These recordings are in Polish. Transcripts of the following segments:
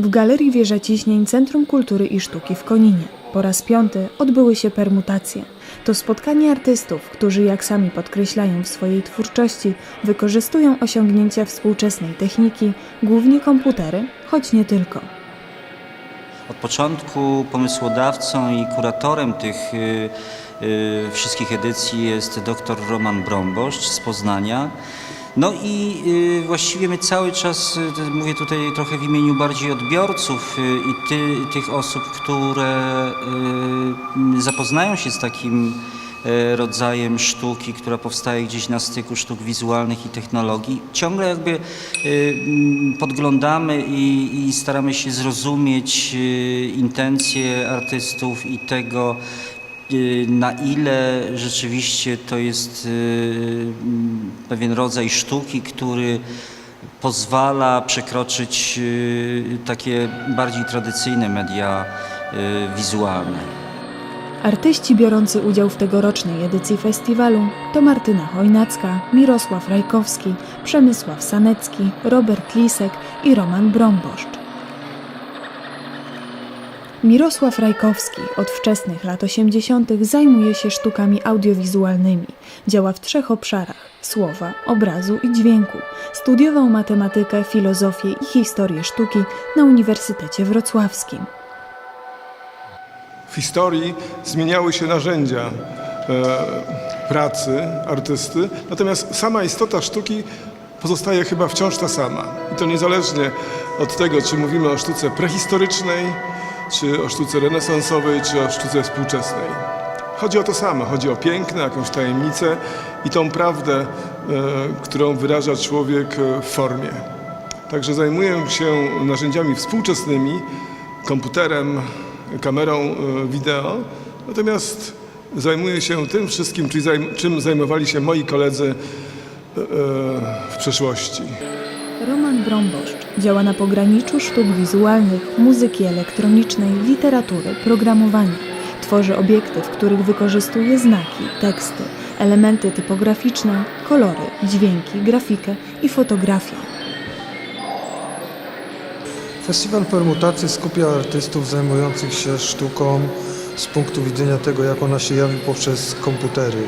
W Galerii Wieża Ciśnień Centrum Kultury i Sztuki w Koninie po raz piąty odbyły się permutacje. To spotkanie artystów, którzy jak sami podkreślają w swojej twórczości, wykorzystują osiągnięcia współczesnej techniki, głównie komputery, choć nie tylko. Od początku pomysłodawcą i kuratorem tych y, y, wszystkich edycji jest dr Roman Bromboszcz z Poznania. No i y, właściwie my cały czas, y, mówię tutaj trochę w imieniu bardziej odbiorców y, i ty, tych osób, które zapoznają się z takim rodzajem sztuki, która powstaje gdzieś na styku sztuk wizualnych i technologii. Ciągle jakby podglądamy i, i staramy się zrozumieć intencje artystów i tego, na ile rzeczywiście to jest y, mm, pewien rodzaj sztuki, który pozwala przekroczyć y, takie bardziej tradycyjne media y, wizualne. Artyści biorący udział w tegorocznej edycji festiwalu to Martyna Chojnacka, Mirosław Rajkowski, Przemysław Sanecki, Robert Lisek i Roman Bromboszcz. Mirosław Rajkowski od wczesnych lat 80. zajmuje się sztukami audiowizualnymi. Działa w trzech obszarach: słowa, obrazu i dźwięku. Studiował matematykę, filozofię i historię sztuki na Uniwersytecie Wrocławskim. W historii zmieniały się narzędzia e, pracy artysty, natomiast sama istota sztuki pozostaje chyba wciąż ta sama. I to niezależnie od tego, czy mówimy o sztuce prehistorycznej, czy o sztuce renesansowej, czy o sztuce współczesnej. Chodzi o to samo, chodzi o piękno, jakąś tajemnicę i tą prawdę, e, którą wyraża człowiek e, w formie. Także zajmuję się narzędziami współczesnymi, komputerem, kamerą e, wideo, natomiast zajmuję się tym wszystkim, czym zajmowali się moi koledzy w przeszłości. Roman Bromboszcz działa na pograniczu sztuk wizualnych, muzyki elektronicznej, literatury, programowania. Tworzy obiekty, w których wykorzystuje znaki, teksty, elementy typograficzne, kolory, dźwięki, grafikę i fotografię. Festiwal Permutacji skupia artystów zajmujących się sztuką z punktu widzenia tego, jak ona się jawi poprzez komputery,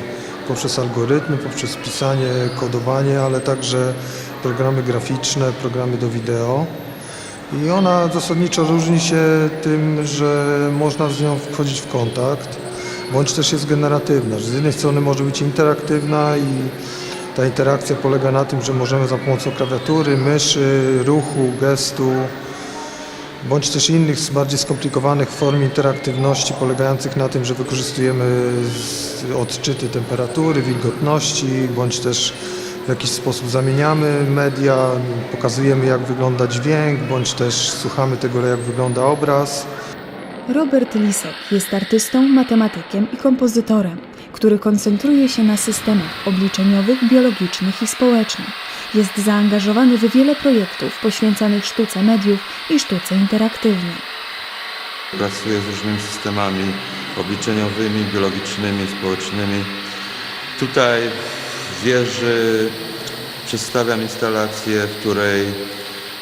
poprzez algorytmy, poprzez pisanie, kodowanie, ale także programy graficzne, programy do wideo. I ona zasadniczo różni się tym, że można z nią wchodzić w kontakt, bądź też jest generatywna, że z jednej strony może być interaktywna i ta interakcja polega na tym, że możemy za pomocą klawiatury, myszy, ruchu, gestu, bądź też innych bardziej skomplikowanych form interaktywności polegających na tym, że wykorzystujemy odczyty temperatury, wilgotności, bądź też w jakiś sposób zamieniamy media, pokazujemy jak wygląda dźwięk, bądź też słuchamy tego jak wygląda obraz. Robert Lisek jest artystą, matematykiem i kompozytorem, który koncentruje się na systemach obliczeniowych, biologicznych i społecznych. Jest zaangażowany w wiele projektów poświęcanych sztuce mediów i sztuce interaktywnej. Pracuję z różnymi systemami obliczeniowymi, biologicznymi, społecznymi. Tutaj wieży przedstawiam instalację, w której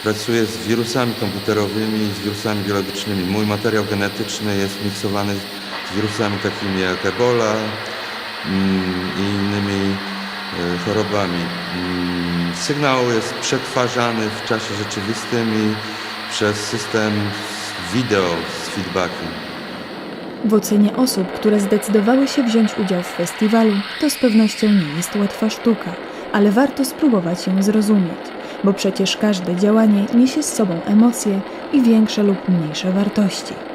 pracuję z wirusami komputerowymi z wirusami biologicznymi. Mój materiał genetyczny jest miksowany z wirusami takimi jak Ebola mm, i innymi e, chorobami. Mm, Sygnał jest przetwarzany w czasie rzeczywistym i przez system wideo z feedbackiem. W ocenie osób, które zdecydowały się wziąć udział w festiwalu, to z pewnością nie jest łatwa sztuka, ale warto spróbować ją zrozumieć, bo przecież każde działanie niesie z sobą emocje i większe lub mniejsze wartości.